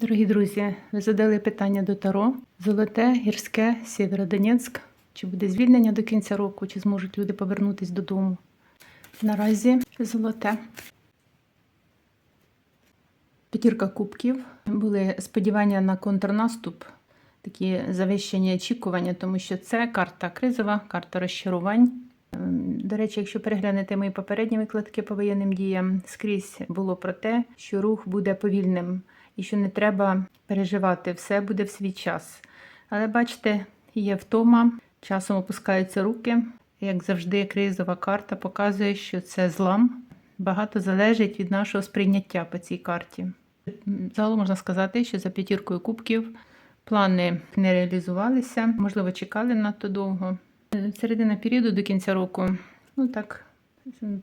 Дорогі друзі, ви задали питання до Таро. Золоте, гірське, Сєвєродонецьк. Чи буде звільнення до кінця року, чи зможуть люди повернутися додому? Наразі золоте. П'ятірка кубків. Були сподівання на контрнаступ, такі завищені очікування, тому що це карта кризова, карта розчарувань. Ем, До речі, якщо переглянете мої попередні викладки по воєнним діям, скрізь було про те, що рух буде повільним і що не треба переживати, все буде в свій час. Але бачите, є втома, часом опускаються руки. Як завжди, кризова карта показує, що це злам. Багато залежить від нашого сприйняття по цій карті. Загалом можна сказати, що за п'ятіркою кубків плани не реалізувалися, можливо, чекали надто довго. Середина періоду до кінця року, ну так,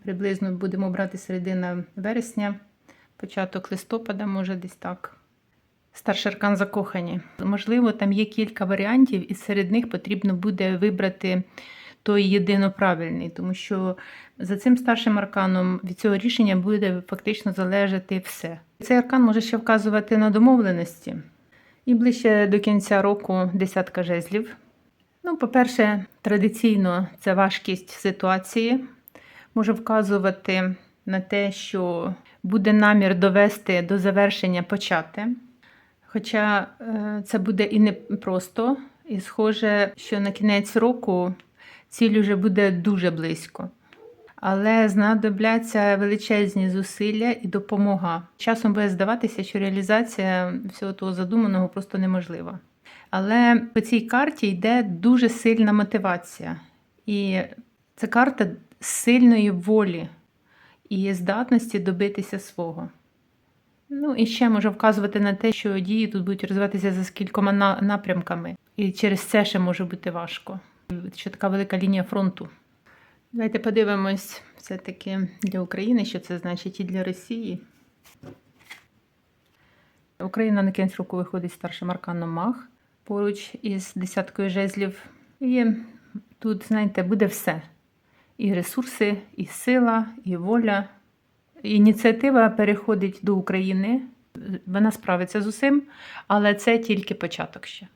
приблизно будемо брати середина вересня, початок листопада, може десь так. Старший аркан закохані. Можливо, там є кілька варіантів, і серед них потрібно буде вибрати той єдиноправильний, тому що за цим старшим арканом від цього рішення буде фактично залежати все. Цей аркан може ще вказувати на домовленості. І ближче до кінця року десятка жезлів. Ну, по-перше, традиційно це важкість ситуації може вказувати на те, що буде намір довести до завершення почати. Хоча е, це буде і не просто, і схоже, що на кінець року ціль уже буде дуже близько. Але знадобляться величезні зусилля і допомога. Часом буде здаватися, що реалізація всього того задуманого просто неможлива. Але по цій карті йде дуже сильна мотивація. І це карта сильної волі і здатності добитися свого. Ну і ще може вказувати на те, що дії тут будуть розвиватися за скількома на- напрямками, і через це ще може бути важко. Що така велика лінія фронту. Давайте подивимось все-таки для України, що це значить і для Росії. Україна на кінець року виходить старшим арканом Мах поруч із десяткою жезлів. І тут, знаєте, буде все: і ресурси, і сила, і воля. Ініціатива переходить до України. Вона справиться з усім, але це тільки початок ще.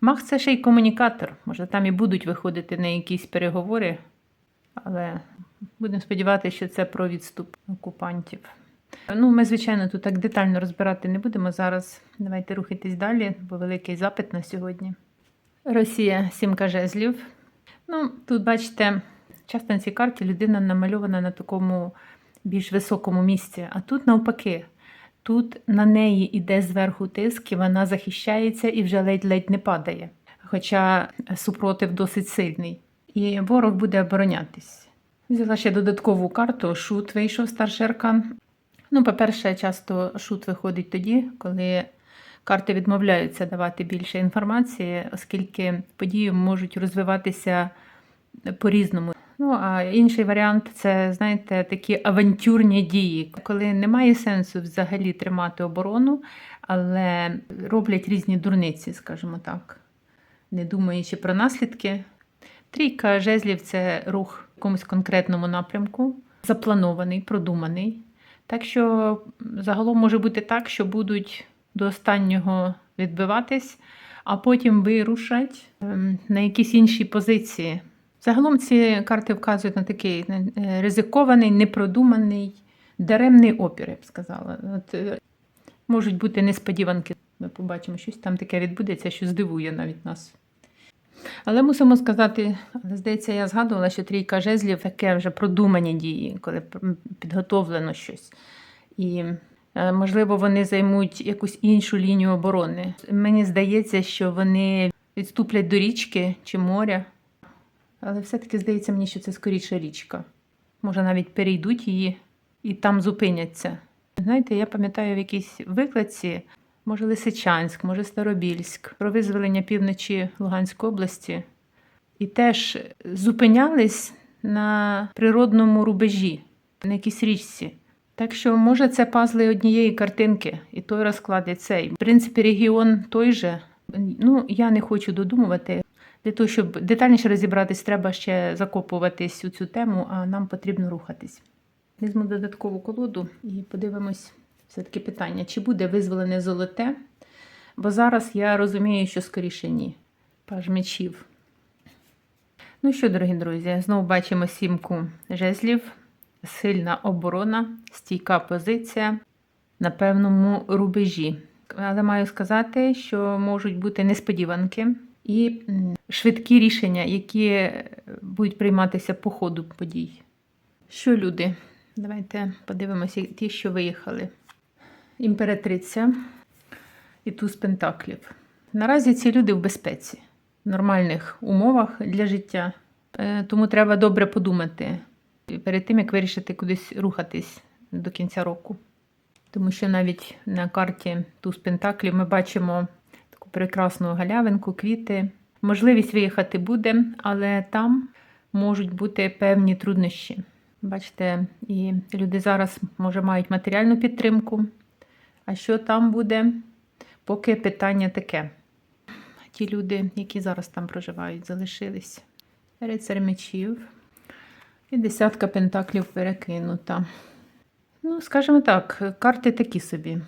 Мах це ще й комунікатор. Може, там і будуть виходити на якісь переговори, але будемо сподіватися, що це про відступ окупантів. Ну, ми, звичайно, тут так детально розбирати не будемо зараз. Давайте рухатись далі, бо великий запит на сьогодні. Росія сімка жезлів. Ну, тут, бачите, часто на цій карті людина намальована на такому більш високому місці, а тут навпаки. Тут на неї йде зверху тиск, і вона захищається і вже ледь-ледь не падає. Хоча супротив досить сильний. І ворог буде оборонятись. Взяла ще додаткову карту. Шут вийшов старший аркан. Ну, по-перше, часто шут виходить тоді, коли карти відмовляються давати більше інформації, оскільки події можуть розвиватися по-різному. Ну, а інший варіант це, знаєте, такі авантюрні дії, коли немає сенсу взагалі тримати оборону, але роблять різні дурниці, скажімо так, не думаючи про наслідки. Трійка жезлів це рух в якомусь конкретному напрямку, запланований, продуманий. Так що загалом може бути так, що будуть до останнього відбиватись, а потім вирушать ем, на якісь інші позиції. Загалом ці карти вказують на такий е, ризикований, непродуманий, даремний опір, я б сказала. От, е, можуть бути несподіванки. Ми побачимо, щось там таке відбудеться, що здивує навіть нас. Але мусимо сказати, здається, я згадувала, що трійка жезлів таке вже продумані дії, коли підготовлено щось. І, е, можливо, вони займуть якусь іншу лінію оборони. Мені здається, що вони відступлять до річки чи моря. Але все-таки здається мені, що це скоріше річка. Може, навіть перейдуть її і там зупиняться. Знаєте, я пам'ятаю в якійсь викладці, може Лисичанськ, може Старобільськ, про визволення півночі Луганської області. І теж зупинялись на природному рубежі, на якійсь річці. Так що, може, це пазли однієї картинки, і той розклад і цей. В принципі, регіон той же. Ну, я не хочу додумувати. Для того, щоб детальніше розібратись, треба ще закопуватись у цю тему, а нам потрібно рухатись. Візьму додаткову колоду і подивимось все-таки питання, чи буде визволене золоте? Бо зараз я розумію, що скоріше ні. Паж мечів. Ну що, дорогі друзі, знову бачимо сімку жезлів, сильна оборона, стійка позиція на певному рубежі. Але маю сказати, що можуть бути несподіванки і швидкі рішення, які е, будуть прийматися по ходу подій. Що люди? Давайте подивимося ті, що виїхали. Імператриця і туз пентаклів. Наразі ці люди в безпеці, в нормальних умовах для життя. Е, Тому треба добре подумати перед тим, як вирішити кудись рухатись до кінця року. Тому що навіть на карті туз пентаклів ми бачимо прекрасну галявинку, квіти. Можливість виїхати буде, але там можуть бути певні труднощі. Бачите, і люди зараз може мають матеріальну підтримку. А що там буде? Поки питання таке. Ті люди, які зараз там проживають, залишились. Рицар мечів. І десятка пентаклів перекинута. Ну, скажімо так, карти такі собі.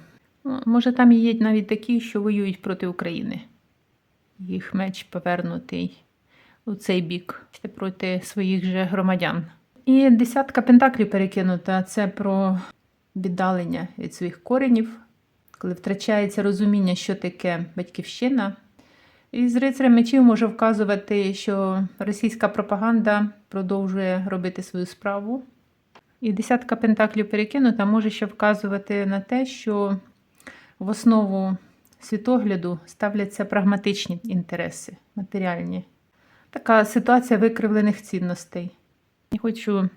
Ну, Може, там є навіть такі, що воюють проти України. Їх меч повернутий у цей бік проти своїх же громадян. І десятка пентаклів перекинута це про віддалення від своїх коренів, коли втрачається розуміння, що таке батьківщина. І з рицарем мечів може вказувати, що російська пропаганда продовжує робити свою справу. І десятка пентаклів перекинута може ще вказувати на те, що в основу світогляду ставляться прагматичні інтереси, матеріальні. Така ситуація викривлених цінностей. Не хочу,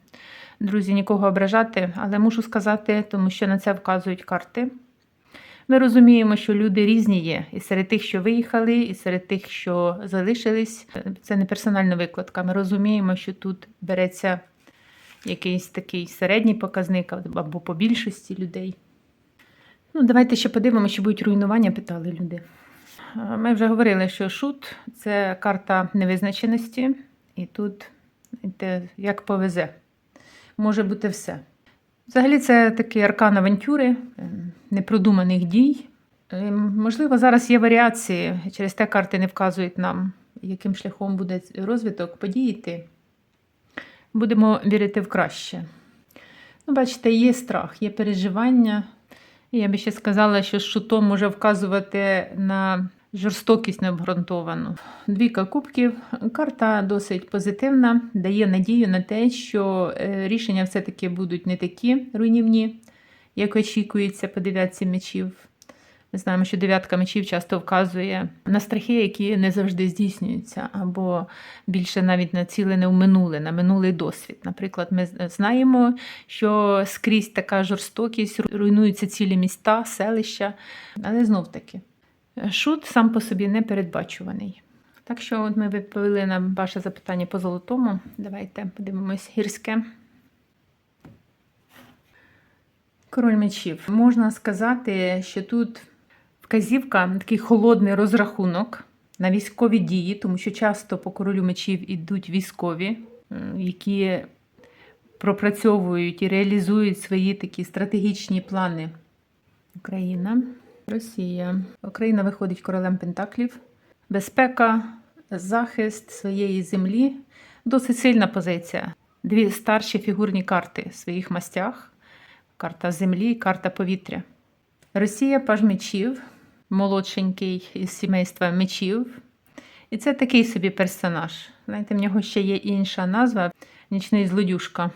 друзі, нікого ображати, але мушу сказати, тому що на це вказують карти. Ми розуміємо, що люди різні є. І серед тих, що виїхали, і серед тих, що залишились. Це не персональна викладка. Ми розуміємо, що тут береться якийсь такий середній показник або по більшості людей. Ну, давайте ще подивимося, що будуть руйнування, питали люди. Е, Ми вже говорили, що шут це карта невизначеності, і тут як повезе. Може бути все. Взагалі, це такий аркан авантюри, е, непродуманих дій. Е, Можливо, зараз є варіації, через те карти не вказують нам, яким шляхом буде розвиток подій йти. Будемо вірити в краще. Ну, бачите, є страх, є переживання. Я би ще сказала, що шутом може вказувати на жорстокість необґрунтовану. Двійка кубків. Карта досить позитивна, дає надію на те, що е, рішення все-таки будуть не такі руйнівні, як очікується по дев'ятці мечів. Ми знаємо, що дев'ятка мечів часто вказує на страхи, які не завжди здійснюються, або більше навіть націлене в минуле, на минулий досвід. Наприклад, ми знаємо, що скрізь така жорстокість, руйнуються цілі міста, селища, але знов таки. Шут сам по собі не передбачуваний. Так що от ми відповіли на ваше запитання по золотому. Давайте подивимось гірське. Король мечів. Можна сказати, що тут вказівка, такий холодний розрахунок на військові дії, тому що часто по королю мечів ідуть військові, які пропрацьовують і реалізують свої такі стратегічні плани. Україна, Росія. Україна виходить королем Пентаклів. Безпека, захист своєї землі. Досить сильна позиція. Дві старші фігурні карти в своїх мастях: карта землі, карта повітря. Росія паж мечів, молодшенький із сімейства мечів. І це такий собі персонаж. Знаєте, в нього ще є інша назва нічний злодюшка.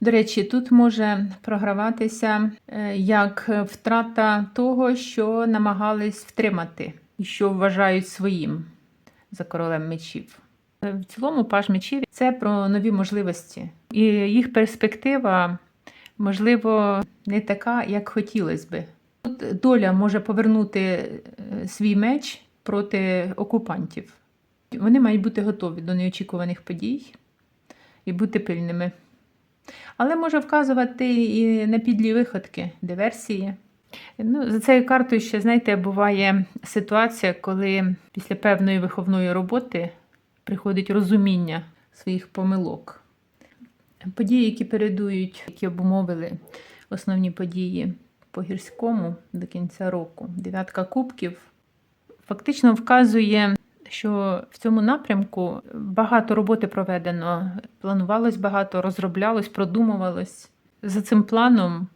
До речі, тут може програватися е, як втрата того, що намагались втримати і що вважають своїм за королем мечів. В цілому, паж мечів це про нові можливості. І їх перспектива, можливо, не така, як хотілося би. Доля може повернути е, свій меч проти окупантів. Вони мають бути готові до неочікуваних подій і бути пильними. Але може вказувати і на підлі виходки, диверсії. Ну, за цією картою ще, знаєте, буває ситуація, коли після певної виховної роботи приходить розуміння своїх помилок. Події, які передують, які обумовили основні події по гірському до кінця року. Дев'ятка кубків фактично вказує, що в цьому напрямку багато роботи проведено. Планувалось багато, розроблялось, продумувалось. За цим планом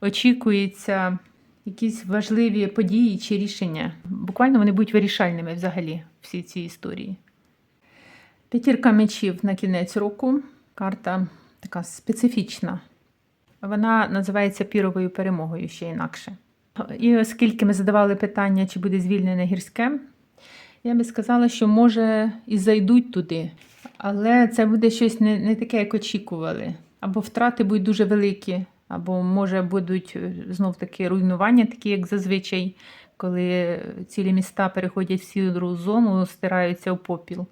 очікується якісь важливі події чи рішення. Буквально вони будуть вирішальними взагалі всі ці історії. П'ятірка мечів на кінець року. Карта така специфічна. Вона називається піровою перемогою ще інакше. І оскільки ми задавали питання, чи буде звільнене гірське, я би сказала, що може і зайдуть туди, але це буде щось не, не таке, як очікували. Або втрати будуть дуже великі, або може будуть е, знов таки руйнування, такі як зазвичай, коли цілі міста переходять в сіру зону, стираються в попіл.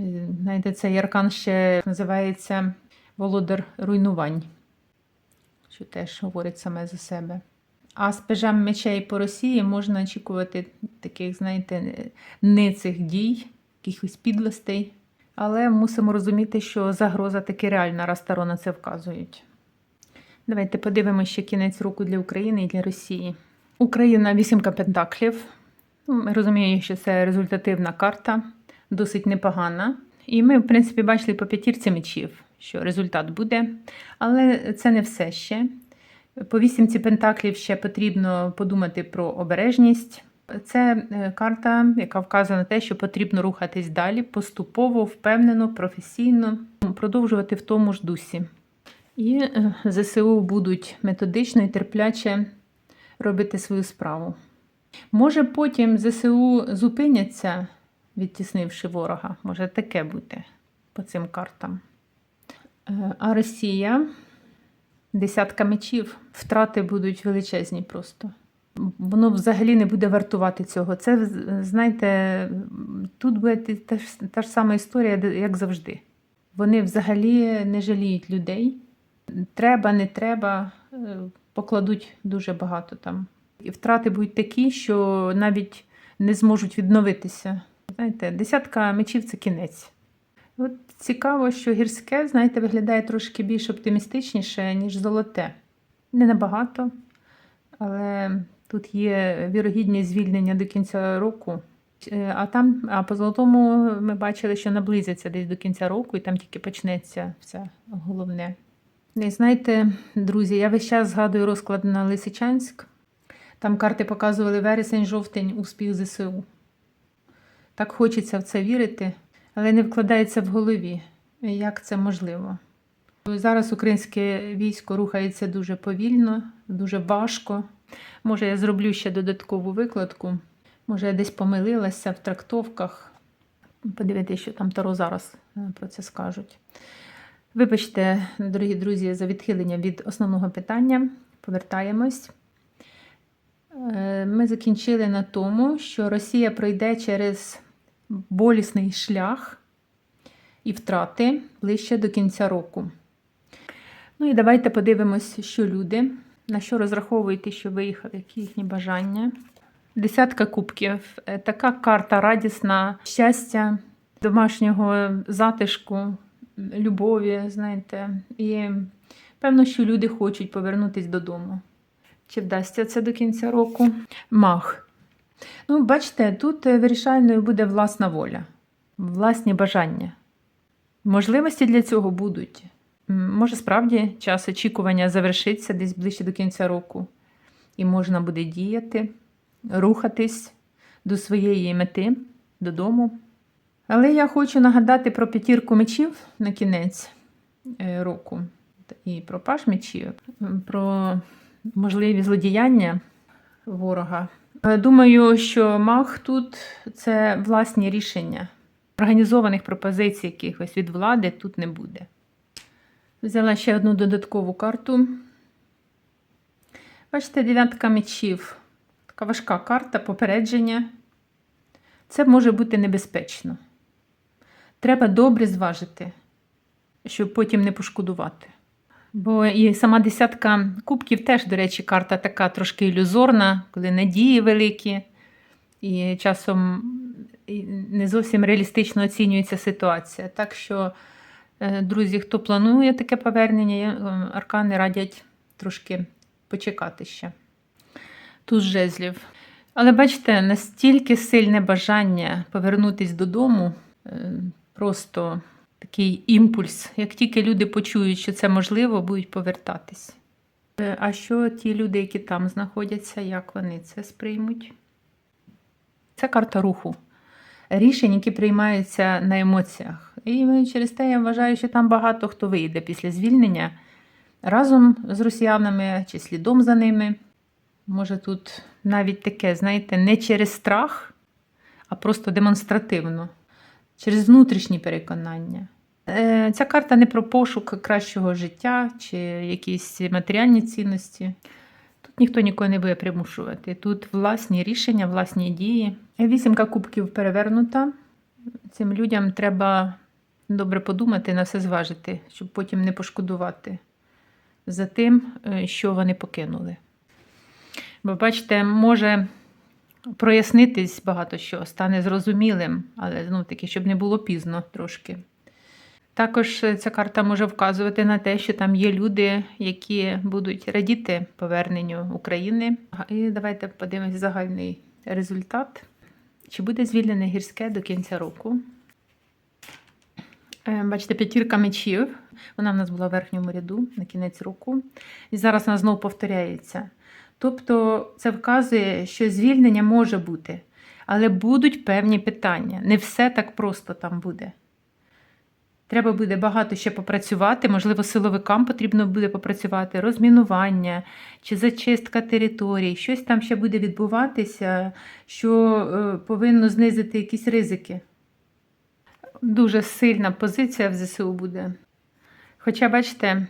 Е, Знаєте, цей аркан ще називається Володар руйнувань, що теж говорить саме за себе. А з пежем мечей по Росії можна очікувати таких, знаєте, не цих дій, якихось підлостей. Але мусимо розуміти, що загроза таки реальна, раз таро на це вказують. Давайте подивимося ще кінець року для України і для Росії. Україна вісімка пентаклів. Ну, розуміємо, що це результативна карта, досить непогана. І ми, в принципі, бачили по п'ятірці мечів, що результат буде. Але це не все ще. По вісімці пентаклів ще потрібно подумати про обережність. Це е, карта, яка вказує на те, що потрібно рухатись далі, поступово, впевнено, професійно, продовжувати в тому ж дусі. І е, ЗСУ будуть методично і терпляче робити свою справу. Може, потім ЗСУ зупиняться, відтіснивши ворога. Може таке бути по цим картам. А Росія десятка мечів, втрати будуть величезні просто. Воно взагалі не буде вартувати цього. Це, знаєте, тут буде та ж, та ж сама історія, як завжди. Вони взагалі не жаліють людей. Треба, не треба, е, покладуть дуже багато там. І втрати будуть такі, що навіть не зможуть відновитися. Знаєте, десятка мечів це кінець. От цікаво, що гірське, знаєте, виглядає трошки більш оптимістичніше, ніж золоте. Не набагато, але тут є вірогідність звільнення до кінця року. Е, А там, а по золотому ми бачили, що наблизиться десь до кінця року, і там тільки почнеться все головне. І знаєте, друзі, я весь час згадую розклад на Лисичанськ. Там карти показували вересень, жовтень, успіх ЗСУ. Так хочеться в це вірити, але не вкладається в голові, як це можливо. Зараз українське військо рухається дуже повільно, дуже важко. Може, я зроблю ще додаткову викладку. Може, я десь помилилася в трактовках. Подивитися, що там Таро зараз е, про це скажуть. Вибачте, дорогі друзі, за відхилення від основного питання. Повертаємось. Е, Ми закінчили на тому, що Росія пройде через болісний шлях і втрати ближче до кінця року. Ну і давайте подивимось, що люди, на що розраховують, ті, що виїхали, які їхні бажання. Десятка кубків. Е, Така карта радісна, щастя, домашнього затишку, любові, знаєте. І певно, що люди хочуть повернутися додому. Чи вдасться це до кінця року? Мах. Ну, бачите, тут е, вирішальною буде власна воля, власні бажання. Можливості для цього будуть. Може, справді час очікування завершиться десь ближче до кінця року, і можна буде діяти, рухатись до своєї мети, додому. Але я хочу нагадати про п'ятірку мечів на кінець е, року і про паш мечів, про можливі злодіяння ворога. Е, Думаю, що мах тут це власні рішення. Організованих пропозицій якихось від влади тут не буде. Взяла ще одну додаткову карту. Бачите, дев'ятка мечів. Така важка карта, попередження. Це може бути небезпечно. Треба добре зважити, щоб потім не пошкодувати. Бо і сама десятка кубків теж, до речі, карта така трошки ілюзорна, коли надії великі, і часом не зовсім реалістично оцінюється ситуація. Так що, е, друзі, хто планує таке повернення, е, аркани радять трошки почекати ще. туз жезлів. Але бачите, настільки сильне бажання повернутися додому, е, просто такий імпульс. Як тільки люди почують, що це можливо, будуть повертатись. Е, А що ті люди, які там знаходяться, як вони це сприймуть? Це карта руху. Рішень, які приймаються на емоціях. І через те я вважаю, що там багато хто вийде після звільнення разом з росіянами чи слідом за ними. Може, тут навіть таке, знаєте, не через страх, а просто демонстративно, через внутрішні переконання. Е, Ця карта не про пошук кращого життя чи якісь матеріальні цінності. Тут ніхто нікого не буде примушувати. Тут власні рішення, власні дії. Вісімка кубків перевернута. Цим людям треба добре подумати, на все зважити, щоб потім не пошкодувати за тим, е, що вони покинули. Бо, бачите, може прояснитись багато що, стане зрозумілим, але знов таки, щоб не було пізно трошки. Також е, ця карта може вказувати на те, що там є люди, які будуть радіти поверненню України. І давайте подивимось загальний результат. Чи буде звільнене гірське до кінця року? Е, Бачите, п'ятірка мечів. Вона в нас була в верхньому ряду на кінець року. І зараз вона знову повторяється. Тобто це вказує, що звільнення може бути, але будуть певні питання. Не все так просто там буде. Треба буде багато ще попрацювати, можливо, силовикам потрібно буде попрацювати, розмінування чи зачистка територій. Щось там ще буде відбуватися, що е, повинно знизити якісь ризики. Дуже сильна позиція в ЗСУ буде. Хоча, бачите,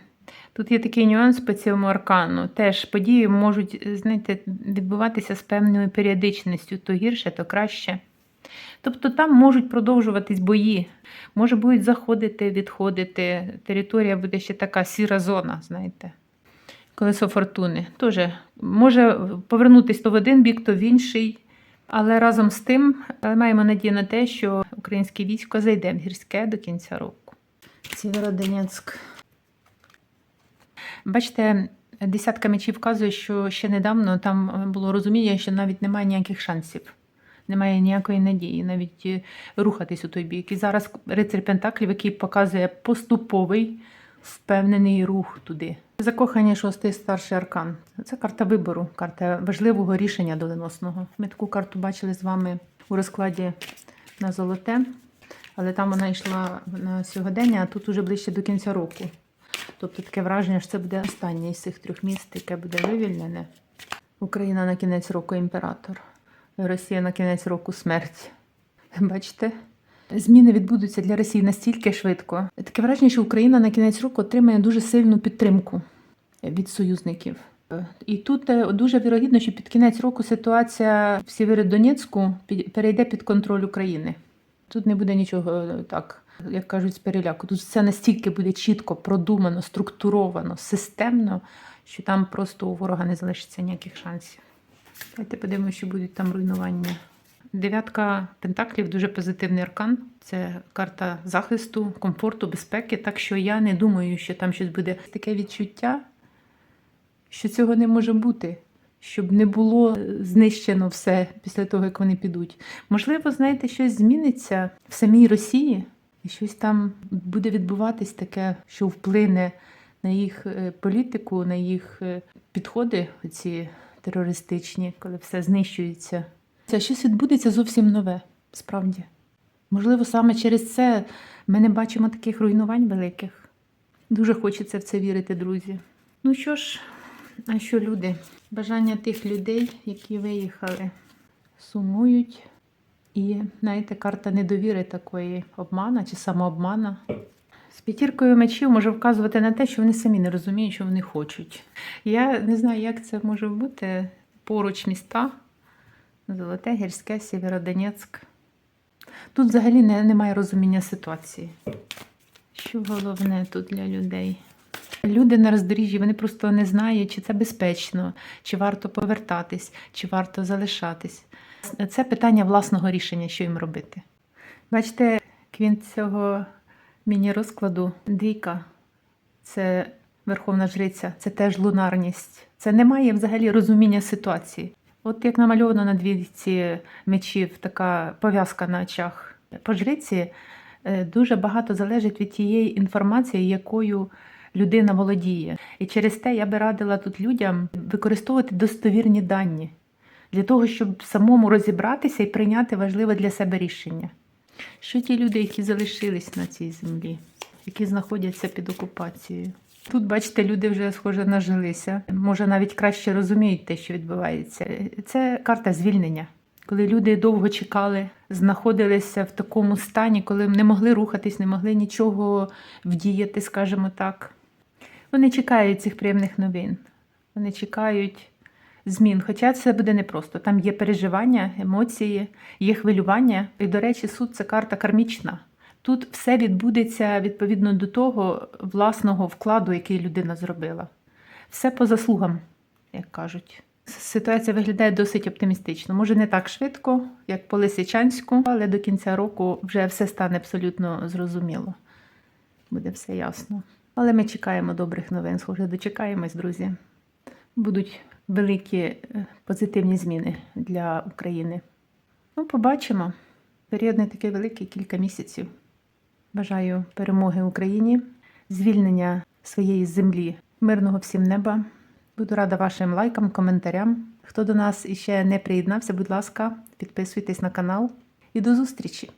тут є такий нюанс по цьому аркану. Теж події можуть, знаєте, відбуватися з певною періодичністю, то гірше, то краще. Тобто там можуть продовжуватись бої, може будуть заходити, відходити. Територія буде ще така сіра зона, знаєте. Колесо фортуни. Теж може повернутися то в один бік, то в інший. Але разом з тим е, маємо надію на те, що українське військо зайде в гірське до кінця року. Сєвєродонецьк. Бачите, десятка мечів вказує, що ще недавно там було розуміння, що навіть немає ніяких шансів. Немає ніякої надії навіть е, рухатись у той бік. І зараз рицарь Пентаклів, який показує поступовий впевнений рух туди. Закохання шостий старший аркан. Це карта вибору, карта важливого рішення доленосного. Ми таку карту бачили з вами у розкладі на золоте, але там вона йшла на сьогодення, а тут уже ближче до кінця року. Тобто таке враження, що це буде останнє із цих трьох міст, яке буде вивільнене. Україна на кінець року імператор. Росія на кінець року смерть. Бачите? Зміни відбудуться для Росії настільки швидко. Таке враження, що Україна на кінець року отримає дуже сильну підтримку від союзників. І тут е, дуже вірогідно, що під кінець року ситуація в Сєвєродонецьку перейде під контроль України. Тут не буде нічого е, так, як кажуть, з переляку. Тут все настільки буде чітко продумано, структуровано, системно, що там просто у ворога не залишиться ніяких шансів. Давайте подивимося, що будуть там руйнування. Дев'ятка пентаклів дуже позитивний аркан. Це карта захисту, комфорту, безпеки. Так що я не думаю, що там щось буде таке відчуття, що цього не може бути, щоб не було знищено все після того, як вони підуть. Можливо, знаєте, щось зміниться в самій Росії, і щось там буде відбуватись таке, що вплине на їх е, політику, на їх е, підходи, ці терористичні, коли все знищується. Це щось відбудеться зовсім нове, справді. Можливо, саме через це ми не бачимо таких руйнувань великих. Дуже хочеться в це вірити, друзі. Ну що ж, а що люди? Бажання тих людей, які виїхали, сумують. І, знаєте, карта недовіри такої обмана чи самообмана. З п'ятіркою мечів може вказувати на те, що вони самі не розуміють, що вони хочуть. Я не знаю, як це може бути поруч міста. Золоте, Гірське, Сєвєродонецьк. Тут взагалі не, немає розуміння ситуації. Що головне тут для людей? Люди на роздоріжжі, вони просто не знають, чи це безпечно, чи варто повертатись, чи варто залишатись. Це питання власного рішення, що їм робити. Бачите, квін цього міні-розкладу двійка це верховна жриця, це теж лунарність. Це немає взагалі розуміння ситуації. От як намальовано на двійці мечів, така пов'язка на очах по жриці, е, дуже багато залежить від тієї інформації, якою людина володіє. І через те я би радила тут людям використовувати достовірні дані для того, щоб самому розібратися і прийняти важливе для себе рішення. Що ті люди, які залишились на цій землі, які знаходяться під окупацією? Тут, бачите, люди вже схоже нажилися, може навіть краще розуміють те, що відбувається. Це карта звільнення. Коли люди довго чекали, знаходилися в такому стані, коли не могли рухатись, не могли нічого вдіяти, скажімо так. Вони чекають цих приємних новин. Вони чекають змін. Хоча це буде непросто. Там є переживання, емоції, є хвилювання. І, до речі, суд це карта кармічна. Тут все відбудеться відповідно до того власного вкладу, який людина зробила. Все по заслугам, як кажуть. Ситуація виглядає досить оптимістично. Може, не так швидко, як по Лисичанську, але до кінця року вже все стане абсолютно зрозуміло. Буде все ясно. Але ми чекаємо добрих новин. Схоже, дочекаємось, друзі. Будуть великі е, позитивні зміни для України. Ну, побачимо. Період не такий великий, кілька місяців. Бажаю перемоги Україні, звільнення своєї землі, мирного всім неба. Буду рада вашим лайкам, коментарям. Хто до нас іще не приєднався, будь ласка, підписуйтесь на канал і до зустрічі!